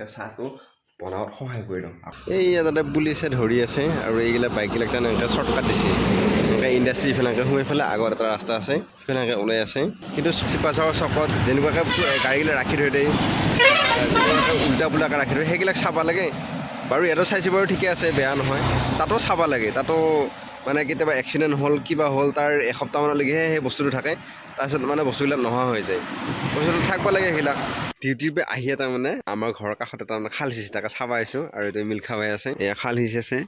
ভালকৈ চাহটো বনাওঁত সহায় কৰি দিওঁ। এই তাতে পুলিচে ধৰি আছে আৰু এইগিলা বাইকবিলাক তেনেকৈ শ্বৰ্টকাট দিছে। এনেকৈ ইণ্ডাষ্ট্ৰি ইফালে সোমাই পেলাই আগত এটা ৰাস্তা আছে সিফালে ওলাই আছে। কিন্তু চিপাচাৰৰ চকত যেনেকুৱাকৈ গাড়ীগিলা ৰাখি থৈ দিয়ে উল্টা পুল্টাকৈ ৰাখি থয় সেইবিলাক চাব লাগে। বাৰু ইয়াতো চাইছে বাৰু ঠিকে আছে, বেয়া নহয়। তাতো চাব লাগে, তাতো মানে কেতিয়াবা এক্সিডেণ্ট হ'ল কিবা হ'ল তাৰ এসপ্তাহমানলৈকেহে সেই বস্তুটো থাকে। তাৰপিছত মানে বস্তুবিলাক নোহোৱা হৈ যায়। বস্তুটো থাকিব লাগে সেইবিলাক। ডিউটিৰ পৰা আহিয়ে তাৰমানে আমাৰ ঘৰৰ কাষতে তাৰমানে খাল সিঁচি তাকে চাব আহিছোঁ আৰু এইটো মিল খাবাই আছে। এয়া খাল সিঁচিছে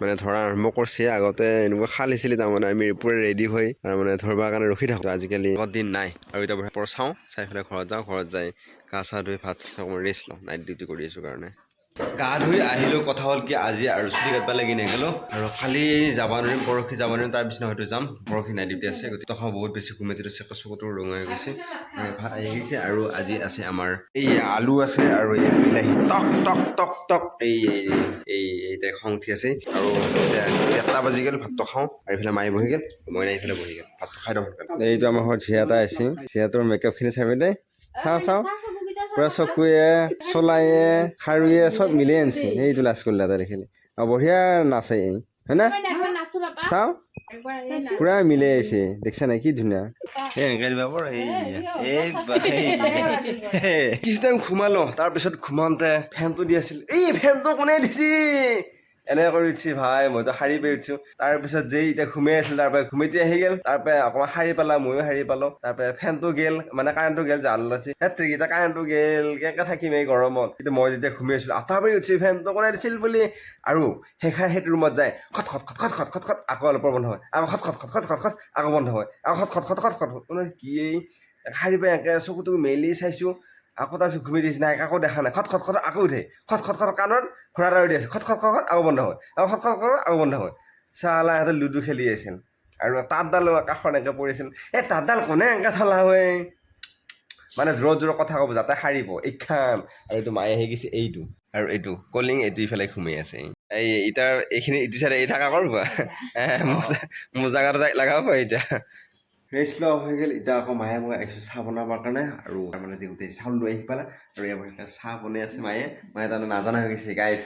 মানে ধৰা আৰম্ভ কৰিছে। আগতে এনেকুৱা খাল সিঁচিলে তাৰমানে আমি পূৰা ৰেডি হৈ তাৰমানে ধৰিবৰ কাৰণে ৰখি থাকোঁ। আজিকালি আগত দিন নাই। আৰু এতিয়া পৰা চাওঁ চাই পেলাই ঘৰত যাওঁ ঘৰত যাই গা চা ধুই ভাত চাত অকণমান ৰেষ্ট লওঁ। নাইট ডিউটি কৰি আছোঁ কাৰণে। গা ধুই আহিলোঁ কথা হ'ল কি আজি আৰু চুলি কাটবা লাগি নগ'লোঁ আৰু কালি যাব নোৱাৰিম পৰহি যাব নোৱাৰিম তাৰ পিছদিনা হয়তো যাম পৰহি নাইট ডিউটি আছে গতিকে তখন বহুত বেছি দিলোঁ চেকৰ চকুটো ৰঙা হৈ গৈছে। আৰু ভাত আহি গৈছে আৰু আজি আছে আমাৰ এই আলু আছে আৰু এই বিলাহী টক টক টক টক এই এই খং উঠি আছে। আৰু এটা বাজি গ'ল ভাতটো খাওঁ আৰু এইফালে মায়ে বহি গ'ল মই নাই এইফালে বহি গ'ল ভাতটো খাই দিওঁ এইটো আমাৰ ঘৰত ঝিয়া এটা আহিছে ঝিয়াটোৰ মেকআপখিনি চাবি দেই। চাওঁ চাওঁ। পুৰা চকুৱে চলায়ে খাৰুৱে চব মিলাই আনিছে। এইটো লাজ কৰিলে এটা দেখিলে আৰু বঢ়িয়া নাচে হয় না? চাওঁ? পুৰা মিলাই আহিছে। দেখিছা নাই কি ধুনীয়া? এই এই এই কিছু টাইম ঘুমালো তাৰপিছত ঘুমাওঁতে ফেনটো দি আছিল। এই ফেনটো কোনে দিছি? এনেকৈ কৰি উঠিছে ভাই মইতো শাৰী পাই উঠিছো তাৰপিছত যেই এতিয়া ঘুমাই আছিল তাৰ পৰা ঘুমিতি আহি গ'ল তাৰ পৰা অকণমান শাৰী পালা ময়ো শাৰী পালো তাৰ পৰা ফেনটো গেল মানে কাৰেণ্টটো গেল জাল লৈছে এতিয়া কাৰেণ্টটো গেল কেনেকৈ থাকিম এই গৰমত কিন্তু মই যেতিয়া ঘুমাই আছিলোঁ আঠা পাৰি উঠিছে ফেনটো কোনে দিছিল বুলি আৰু সেইখাই সেইটো ৰুমত যায় খট খট খট খট খট খট খট আকৌ অলপৰ বন্ধ হয় আকৌ খট খট খট খট খট খট আকৌ বন্ধ হয় আকৌ খট খট খট খট খট কি শাৰী পাই এনেকৈ চকুটো মেলি চাইছোঁ আকৌ তাৰপিছত ঘুমি দিছে, নাই আকৌ দেখা নাই। খট খট খট আকৌ উঠে। খট খট খট কাণত ঘোঁৰা এটা দি আছে। খট খট খট খট বন্ধ হয়। আকৌ খট খট খট আকৌ বন্ধ হয়। চালা সিহঁতে লুডু খেলি আছিল। আৰু তাঁতডালো কাষত এনেকৈ পৰিছিল এই তাঁতডাল কোনে এনেকৈ থলা হয়? মানে জোৰত জোৰত কথা ক'ব, যাতে সাৰিব। এইখান আৰু এইটো মায়ে আহি গৈছে, এইটো। আৰু এইটো, কলিং এইটো ইফালে ঘুমাই আছে। এই, ইটাৰ, এইখিনি ইটো চাইডে এই থাকা কৰবা। মোজা তাইক লগাব পাৰি এতিয়া। ৰেষ্ট লোৱা হৈ গ'ল। এতিয়া আকৌ মায়ে মই আহিছোঁ চাহ বনাবৰ কাৰণে আৰু তাৰমানে গোটেই চাউল লৈ আহি পালে আৰু এবাৰ চাহ বনাই আছে মায়ে। মায়ে তাৰমানে নাজানা হৈ গৈছে গাইছ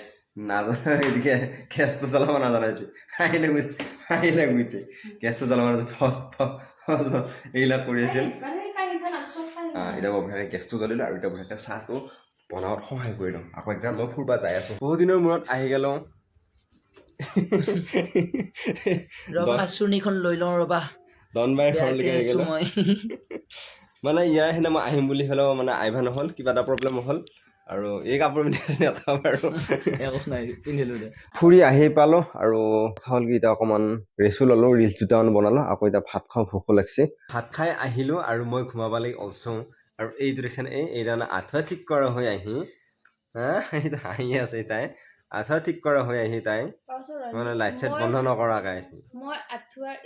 নাজানা এদিকে গেছটো জ্বলাব নাজানা হৈছে। হাঁহিলে গৈছে হাঁহিলে গৈছে গেছটো জ্বলাব নাজানে এইবিলাক কৰি আছিল। এতিয়া মই গেছটো জ্বলিলোঁ আৰু এতিয়া বঢ়িয়াকৈ চাহটো বনাওঁত সহায় কৰি দিওঁ আকৌ একজাম মই ফুৰিব যাই আছোঁ। বহুত দিনৰ মূৰত আহি গ'লোঁ ৰবা, চুৰ্ণিখন লৈ লওঁ ৰবা। দনবাৰী ঘৰলৈকে বেয়াকে আহি গ'লোঁ মানে ইয়াৰ সিদিনা মই আহিম বুলি হ'লেও মানে আহিবা নহ'ল কিবা এটা প্ৰব্লেম হ'ল। আৰু এই কাপোৰ পিন্ধি বাৰু পিন্ধিলো দে। ফুৰি আহি পালোঁ আৰু কথা হ'ল কি এতিয়া অকণমান ৰেচো ল'লোঁ ৰিলচ দুটামান বনালোঁ আকৌ এতিয়া ভাত খাওঁ ভোকো লাগিছে। ভাত খাই আহিলোঁ আৰু মই ঘুমাব লাগি অলচোঁ আৰু এইটো দেখিছেন এই এইদানে আঁঠুৱা ঠিক কৰা হৈ আহি হা এইটো হাঁহি আছে তাই আঁঠুৱা ঠিক কৰা হৈ আহি তাই মানে লাইট চাইট বন্ধ নকৰাকৈ আছে মই আঁঠুৱাৰ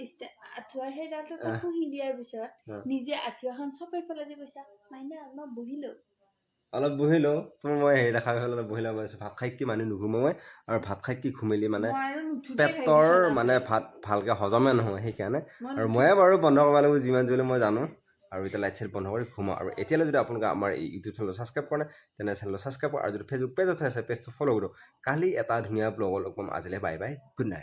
আঁঠুৱাৰ সেইডালটো আহ। পুহি দিয়াৰ পিছত। নিজে আঁঠুৱাখন চপাই পেলাই যে কৈছা মাইনা মই বহিলো অলপ বহিলোঁ তোমাৰ মই হেৰি দেখা অলপ বহিলোঁ মই ভাত খাই কি মানুহ নুঘুমাই আৰু ভাত খাই কি ঘুমিলি মানে মই পেটৰ। মানে ভাত ভালকৈ হজমে নহয় সেইকাৰণে মই আৰু। ময়ে বাৰু বন্ধ কৰিব লাগিব যিমান যি হ'লেও মই জানো আৰু এতিয়া লাইট চাইট বন্ধ কৰি ঘুমাওঁ আৰু এতিয়ালৈ যদি আপোনালোকে আমাৰ এই ইউটিউব চেনেলটো ছাবস্ক্ৰাইব কৰা নাই তেনে চেনেলটো ছাবস্ক্ৰাইব কৰক আৰু যদি ফেচবুক চাই আছে পেজটো ফ'ল' কৰক কালি এটা ধুনীয়া ব্লগৰ লগ পাম। আজিলৈ বাই বাই গুড নাইট